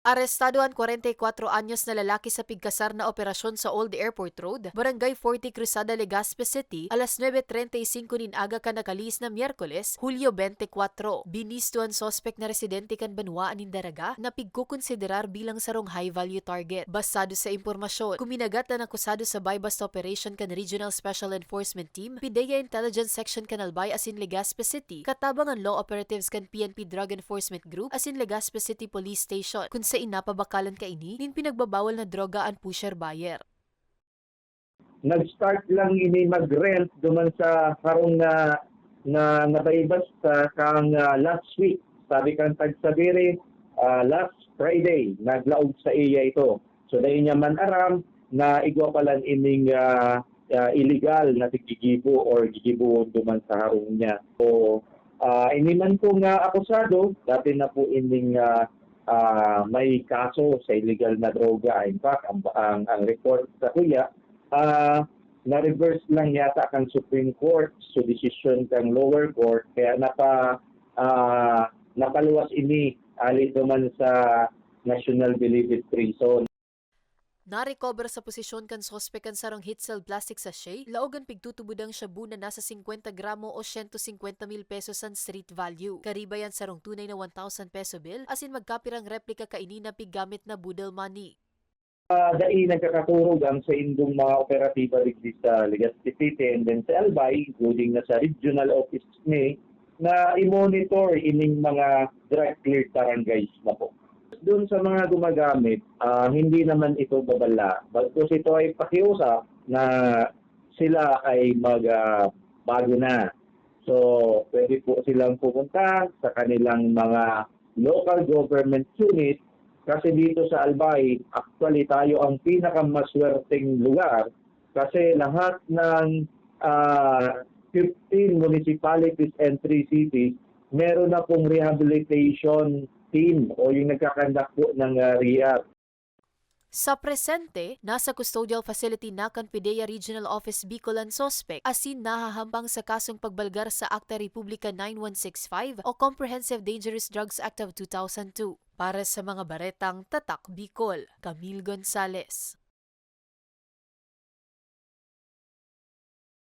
Arestado ang 44 anyos na lalaki sa pigkasar na operasyon sa Old Airport Road, Barangay 40 Cruzada, Legazpi City, alas 9.35 nin aga ka nakalis na Miyerkules, Hulyo 24. Binisto ang sospek na residente kan Banwaan Indaraga na pigkukonsiderar bilang sarong high-value target. Basado sa impormasyon, kuminagat na nakusado sa buy-bust operation kan Regional Special Enforcement Team, Pideya Intelligence Section kan Albay asin Legazpi City, katabang ang law operatives kan PNP Drug Enforcement Group asin Legazpi City Police Station, kung sa inapabakalan ka ini, nin pinagbabawal na droga ang pusher buyer. nag-start lang ini mag-rent duman sa karong na na nabaybas sa kang ah, last week. Sabi kang tagsabiri, ah, last Friday, naglaog sa iya ito. So dahil niya man aram na igwa palan ining ah, ah, illegal na tigigibo or gigibo duman sa harong niya. So ah, ini man po nga akusado, dati na po ining ah, ah, may kaso sa illegal na droga. In fact, ang, ang, ang report sa kuya, ah na-reverse lang yata kang Supreme Court so decision kang lower court kaya napa ah, napaluwas ini ali duman sa National Believed Prison. Narecover sa posisyon kan sospek kan sarong Hitzel plastic sachet, laogan pigtutubudang shabu na nasa 50 gramo o 150 mil pesos ang street value. Karibayan sarong tunay na 1,000 peso bill, asin magkapirang replika kaini na piggamit na budel money. Uh, dai nagkakaturog ang sa indong mga operatiba digdi sa Legazpi City and then sa Albay, including na sa regional office ni, na i-monitor ining mga drug cleared barangays na po. Doon sa mga gumagamit, ah, hindi naman ito babala. Bagkus ito ay pakiusap na sila ay mag ah, bago na. So, pwede po silang pumunta sa kanilang mga local government unit kasi dito sa Albay, actually tayo ang pinakamaswerteng lugar kasi lahat ng ah, 15 municipalities and 3 cities, meron na pong rehabilitation team o yung nagkakandak po ng ah, rehab. Sa presente, nasa custodial facility na kan PIDEA Regional Office Bicolan Sospek asin nahahambang sa kasong pagbalgar sa Akta Republika 9165 o Comprehensive Dangerous Drugs Act of 2002. Para sa mga baretang Tatak Bicol, Camille Gonzales.